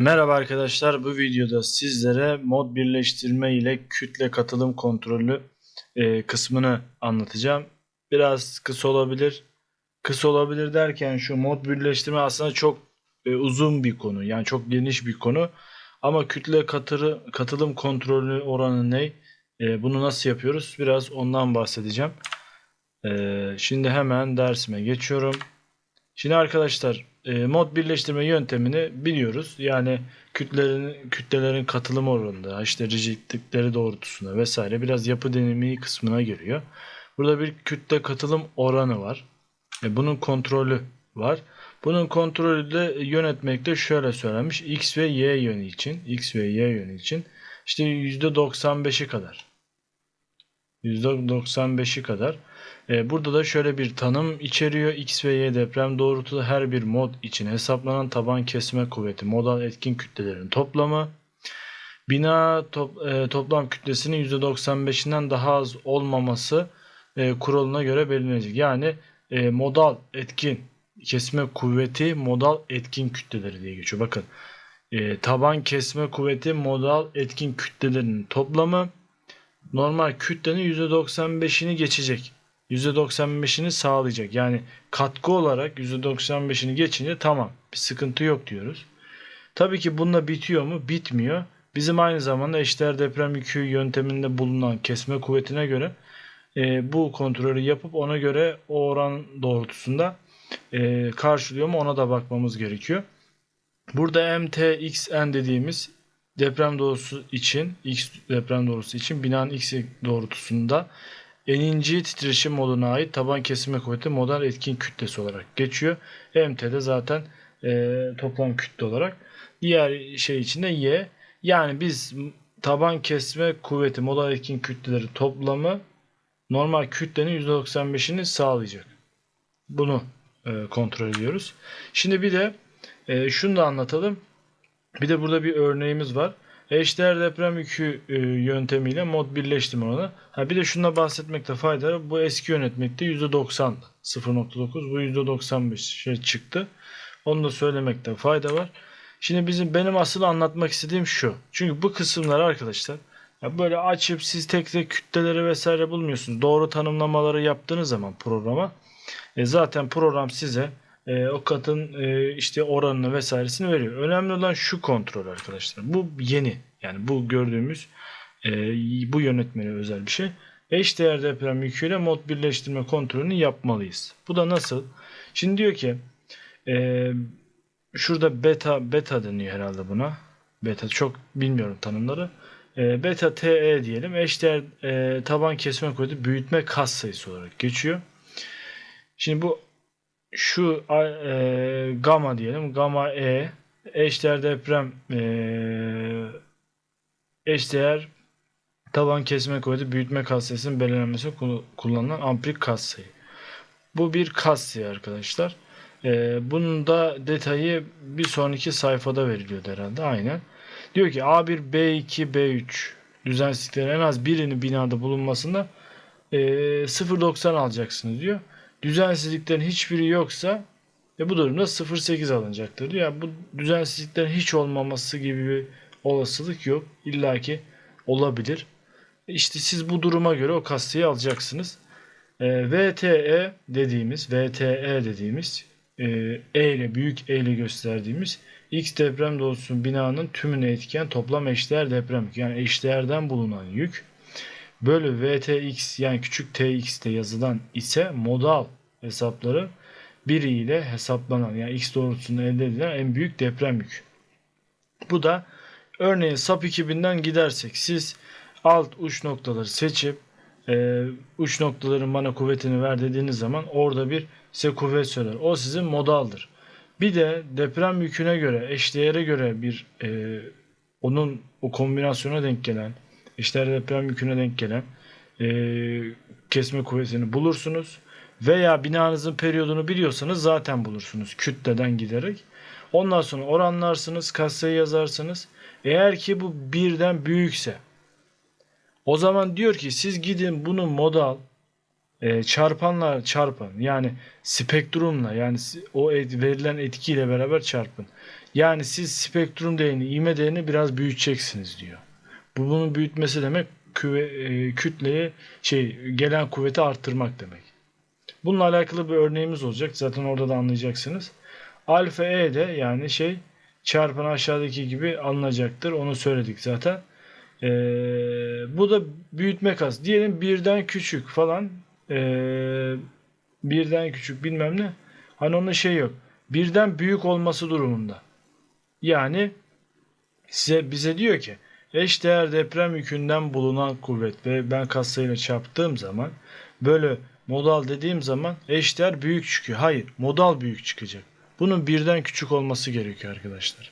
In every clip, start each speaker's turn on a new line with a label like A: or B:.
A: Merhaba arkadaşlar bu videoda sizlere mod birleştirme ile kütle katılım kontrolü e, kısmını anlatacağım. Biraz kısa olabilir. Kısa olabilir derken şu mod birleştirme aslında çok e, uzun bir konu. Yani çok geniş bir konu. Ama kütle katırı, katılım kontrolü oranı ne? E, bunu nasıl yapıyoruz? Biraz ondan bahsedeceğim. Şimdi hemen dersime geçiyorum. Şimdi arkadaşlar e, mod birleştirme yöntemini biliyoruz. Yani kütlelerin kütlelerin katılım oranında, işte rigidlikleri doğrultusunda vesaire biraz yapı dinamiği kısmına giriyor. Burada bir kütle katılım oranı var. E, bunun kontrolü var. Bunun kontrolü de yönetmekte şöyle söylenmiş. X ve Y yönü için, X ve Y yönü için işte %95'i kadar. %95'i kadar. E, burada da şöyle bir tanım içeriyor. X ve Y deprem doğrultuda her bir mod için hesaplanan taban kesme kuvveti modal etkin kütlelerin toplamı. Bina top, e, toplam kütlesinin %95'inden daha az olmaması e, kuralına göre belirlenecek. Yani e, modal etkin kesme kuvveti modal etkin kütleleri diye geçiyor. Bakın e, taban kesme kuvveti modal etkin kütlelerinin toplamı normal kütlenin %95'ini geçecek. %95'ini sağlayacak. Yani katkı olarak %95'ini geçince tamam bir sıkıntı yok diyoruz. Tabii ki bununla bitiyor mu? Bitmiyor. Bizim aynı zamanda eşdeğer deprem yükü yönteminde bulunan kesme kuvvetine göre e, bu kontrolü yapıp ona göre o oran doğrultusunda e, karşılıyor mu ona da bakmamız gerekiyor. Burada MTXN dediğimiz deprem doğrusu için X deprem doğrusu için binanın X doğrultusunda eninci titreşim moduna ait taban kesme kuvveti model etkin kütlesi olarak geçiyor. MT'de zaten e, toplam kütle olarak. Diğer şey içinde Y. Yani biz taban kesme kuvveti model etkin kütleleri toplamı normal kütlenin %95'ini sağlayacak. Bunu e, kontrol ediyoruz. Şimdi bir de e, şunu da anlatalım. Bir de burada bir örneğimiz var. Eşdeğer deprem yükü e, yöntemiyle mod birleştirme oranı. Ha bir de şuna bahsetmekte fayda var. Bu eski yönetmekte %90 0.9 bu %95 şey çıktı. Onu da söylemekte fayda var. Şimdi bizim benim asıl anlatmak istediğim şu. Çünkü bu kısımlar arkadaşlar ya böyle açıp siz tek tek kütleleri vesaire bulmuyorsunuz. Doğru tanımlamaları yaptığınız zaman programa e, zaten program size e, o katın e, işte oranını vesairesini veriyor. Önemli olan şu kontrol arkadaşlar. Bu yeni. Yani bu gördüğümüz e, bu yönetmene özel bir şey. Eşdeğer deprem yüküyle mod birleştirme kontrolünü yapmalıyız. Bu da nasıl? Şimdi diyor ki e, şurada beta beta deniyor herhalde buna. Beta çok bilmiyorum tanımları. E, beta TE diyelim. Eşdeğer e, taban kesme kuvveti büyütme kas sayısı olarak geçiyor. Şimdi bu şu e, gamma diyelim. Gamma E eşdeğer deprem e, eşdeğer taban kesme kuvveti büyütme katsayısının belirlenmesi kullanılan ampirik katsayı. Bu bir katsayı arkadaşlar. E, bunun da detayı bir sonraki sayfada veriliyor herhalde. Aynen. Diyor ki A1, B2, B3 düzensizliklerin en az birini binada bulunmasında e, 0.90 alacaksınız diyor düzensizliklerin hiçbiri yoksa ve bu durumda 0.8 alınacaktır. Yani bu düzensizliklerin hiç olmaması gibi bir olasılık yok. İlla ki olabilir. İşte siz bu duruma göre o kastayı alacaksınız. E, VTE dediğimiz, VTE dediğimiz e, E ile büyük E ile gösterdiğimiz X deprem dolusu binanın tümüne etken toplam eşdeğer deprem. Yani eşdeğerden bulunan yük bölü VTX yani küçük TX'te yazılan ise modal hesapları biriyle hesaplanan yani X doğrultusunda elde edilen en büyük deprem yük. Bu da örneğin SAP 2000'den gidersek siz alt uç noktaları seçip e, uç noktaların bana kuvvetini ver dediğiniz zaman orada bir size kuvvet söyler. O sizin modaldır. Bir de deprem yüküne göre eşdeğere göre bir e, onun o kombinasyona denk gelen eşdeğer deprem yüküne denk gelen e, kesme kuvvetini bulursunuz. Veya binanızın periyodunu biliyorsanız zaten bulursunuz kütleden giderek. Ondan sonra oranlarsınız, kasayı yazarsınız. Eğer ki bu birden büyükse o zaman diyor ki siz gidin bunu modal e, çarpanla çarpın. Yani spektrumla yani o et, verilen etkiyle beraber çarpın. Yani siz spektrum değerini, ivme değerini biraz büyüteceksiniz diyor. Bu bunun büyütmesi demek küve, e, kütleye şey gelen kuvveti arttırmak demek. Bununla alakalı bir örneğimiz olacak. Zaten orada da anlayacaksınız. Alfa E de yani şey çarpın aşağıdaki gibi alınacaktır. Onu söyledik zaten. Ee, bu da büyütme kas. Diyelim birden küçük falan. Ee, birden küçük bilmem ne. Hani onun şey yok. Birden büyük olması durumunda. Yani size bize diyor ki eşdeğer deprem yükünden bulunan kuvvet ve ben katsayıyla çarptığım zaman böyle modal dediğim zaman eşdeğer büyük çıkıyor. Hayır modal büyük çıkacak. Bunun birden küçük olması gerekiyor arkadaşlar.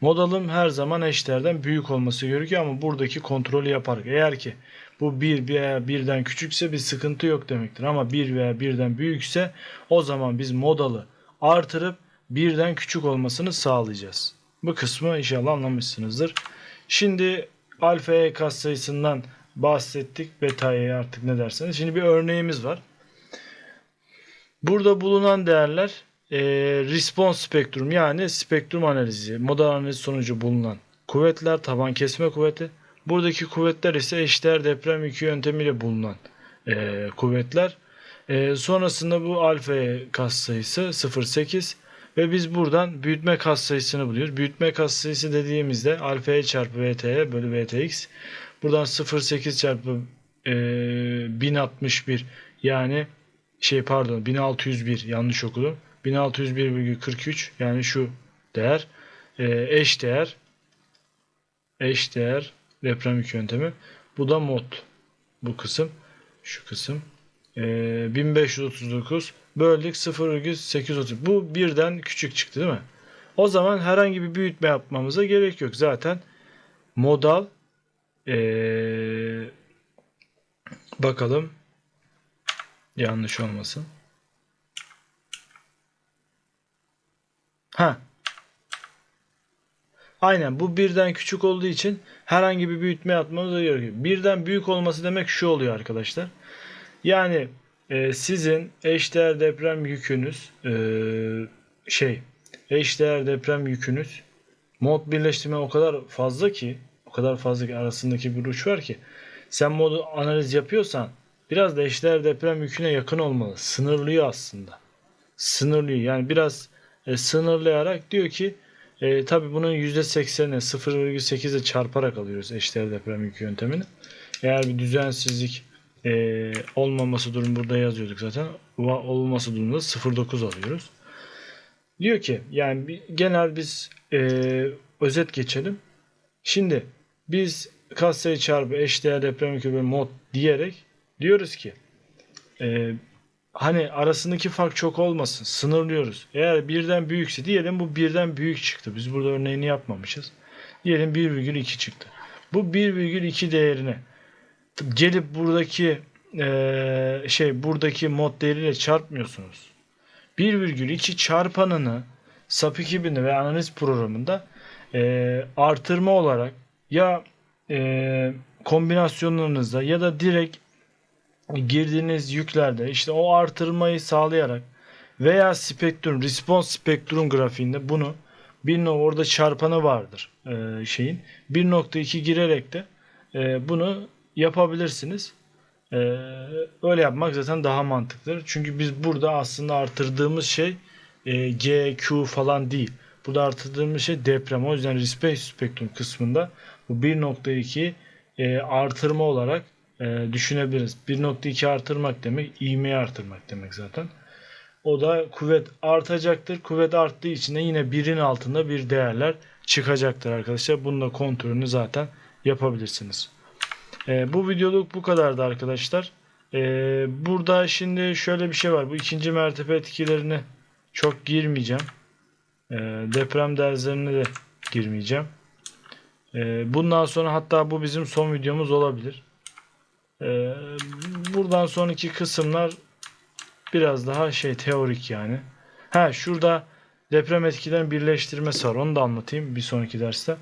A: Modalım her zaman eşdeğerden büyük olması gerekiyor ama buradaki kontrolü yaparak eğer ki bu 1 veya birden küçükse bir sıkıntı yok demektir. Ama 1 veya birden büyükse o zaman biz modalı artırıp birden küçük olmasını sağlayacağız. Bu kısmı inşallah anlamışsınızdır. Şimdi alfa e katsayısından bahsettik. Beta e artık ne derseniz. Şimdi bir örneğimiz var. Burada bulunan değerler e, response spektrum yani spektrum analizi, model analizi sonucu bulunan kuvvetler, taban kesme kuvveti. Buradaki kuvvetler ise eşdeğer deprem yükü yöntemiyle bulunan e, kuvvetler. E, sonrasında bu alfa e katsayısı 0.8 ve biz buradan büyütme katsayısını buluyoruz. Büyütme katsayısı dediğimizde alfa e çarpı vt'ye bölü vtx. Buradan 0.8 çarpı e, 1061 yani şey pardon 1601 yanlış okudum. 1601,43 yani şu değer e, eş değer eş değer deprem yük yöntemi. Bu da mod bu kısım şu kısım e, 1539 böldük 0,830 bu birden küçük çıktı değil mi? O zaman herhangi bir büyütme yapmamıza gerek yok. Zaten modal ee, bakalım yanlış olmasın. Ha. Aynen bu birden küçük olduğu için herhangi bir büyütme yapmamıza gerek yok. Birden büyük olması demek şu oluyor arkadaşlar. Yani e, sizin eşdeğer deprem yükünüz e, şey eşdeğer deprem yükünüz mod birleştirme o kadar fazla ki o kadar fazla ki arasındaki bir uç var ki sen modu analiz yapıyorsan biraz da eşdeğer deprem yüküne yakın olmalı. Sınırlıyor aslında. Sınırlıyor. Yani biraz e, sınırlayarak diyor ki e, tabi bunun %80'ine 0,8'e çarparak alıyoruz eşdeğer deprem yükü yöntemini. Eğer bir düzensizlik e, olmaması durum burada yazıyorduk zaten. Olması durumunda 0.9 alıyoruz. Diyor ki yani genel biz e, özet geçelim. Şimdi biz katsayı çarpı eşdeğer deprem ve mod diyerek diyoruz ki e, hani arasındaki fark çok olmasın. Sınırlıyoruz. Eğer birden büyükse diyelim bu birden büyük çıktı. Biz burada örneğini yapmamışız. Diyelim 1,2 çıktı. Bu 1,2 değerine gelip buradaki e, şey buradaki mod değeriyle çarpmıyorsunuz. 1,2 çarpanını SAP 2000'de ve analiz programında e, artırma olarak ya e, kombinasyonlarınızda ya da direkt girdiğiniz yüklerde işte o artırmayı sağlayarak veya spektrum, response spektrum grafiğinde bunu bir no orada çarpanı vardır e, şeyin 1.2 girerek de e, bunu yapabilirsiniz. E, öyle yapmak zaten daha mantıklıdır. Çünkü biz burada aslında artırdığımız şey e, G, Q falan değil. Burada artırdığımız şey deprem. O yüzden respace spektrum kısmında bu 1.2 e, artırma olarak e, düşünebiliriz. 1.2 artırmak demek ivmeyi artırmak demek zaten. O da kuvvet artacaktır. Kuvvet arttığı için de yine birin altında bir değerler çıkacaktır arkadaşlar. Bunun da kontrolünü zaten yapabilirsiniz. E, bu videoluk bu kadardı arkadaşlar. E, burada şimdi şöyle bir şey var. Bu ikinci mertebe etkilerini çok girmeyeceğim. E, deprem derslerine de girmeyeceğim. E, bundan sonra hatta bu bizim son videomuz olabilir. E, buradan sonraki kısımlar biraz daha şey teorik yani. Ha şurada deprem etkilerini birleştirmesi var. Onu da anlatayım bir sonraki derste.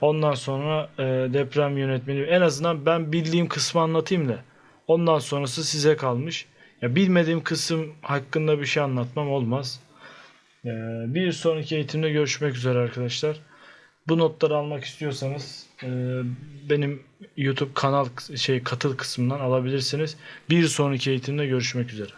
A: Ondan sonra e, deprem yönetmeni en azından ben bildiğim kısmı anlatayım da ondan sonrası size kalmış. Ya bilmediğim kısım hakkında bir şey anlatmam olmaz. Ee, bir sonraki eğitimde görüşmek üzere arkadaşlar. Bu notları almak istiyorsanız e, benim YouTube kanal şey katıl kısmından alabilirsiniz. Bir sonraki eğitimde görüşmek üzere.